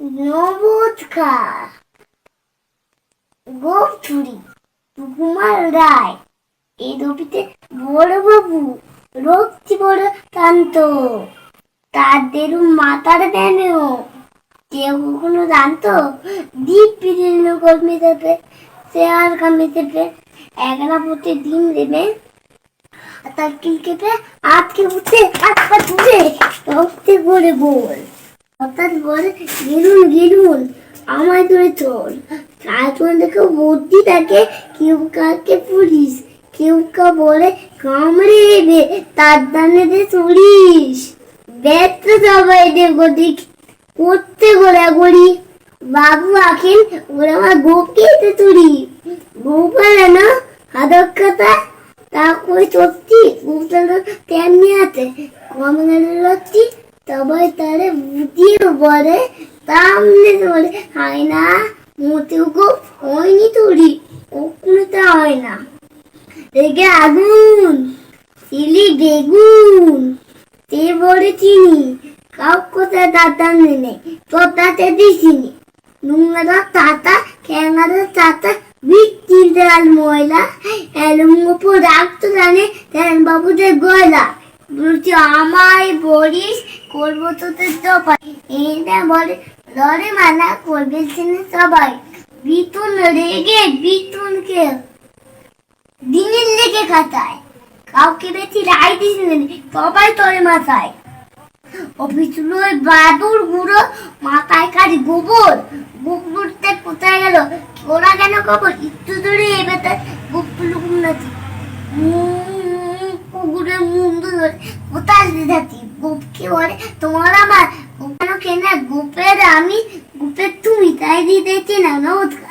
নমস্কার গোপ চুরি কুমার রায় এই রবিতে বড় বাবু রক্তি বড় কান্ত তাদের মাতার দেন কেউ কখনো জানতো দ্বীপ বিভিন্ন কর্মী দেবে শেয়ার কামি দেবে একনা প্রতি ডিম দেবে আর তার কিল কেটে আটকে উঠে আটকা তুলে রক্তে করে বল হঠাৎ বলে, গেলুন গেলুন, আমায় ধরে চল। কার্টুন দেখে বুদ্ধি থাকে কেউ কাকে পুলিশ, কেউ কা বলে, কামড়ে দেবে তার দানে দে চলিস ব্যস্ত সবাই দেব দিক করতে গোড়াগড়ি বাবু আখেন ওরা আমার গোপকে তুলি গোপালে না হাদক কথা। তা কই সত্যি? গোপাল তেমনি আছে। কমনে লচ্ছি সবাই তারে বুঝিয়ে বলে তামনে বলে হয় না মোটেও গো হয়নি তুলি কখনো তা হয় না। রেগে আগুন, চিলি বেগুন, তে বলে চিনি কাউ কোথায় দাদা নেই তোতাতে দিছিনি নোংরা তাতা খ্যাঙারা তাতা দেয়াল ময়লা এলম উপর রাখতো জানে তেন বাবুদের গয়লা। বলছি, আমায় বলিস তোদের বলে, লড়ে মানা করবে সবাই। বিতুন রেগে, বিতুনকে দিনের লেগে খাতায় কাউকে বেশি রায় দিস সবাই তোরে মাথায়। অফিসুলো বাদুর গুঁড়ো মাথায় কাজ গোবর। গোবরতে কোথায় গেল? ওরা কেন গোবর একটু ধরে এবার তার ধরে কোথায় যাচ্ছি গোপকে বলে? তোমার আমার গোপানো কেনা গোপের আমি, গোপের তুমি, তাই দিতেছি না নমস্কার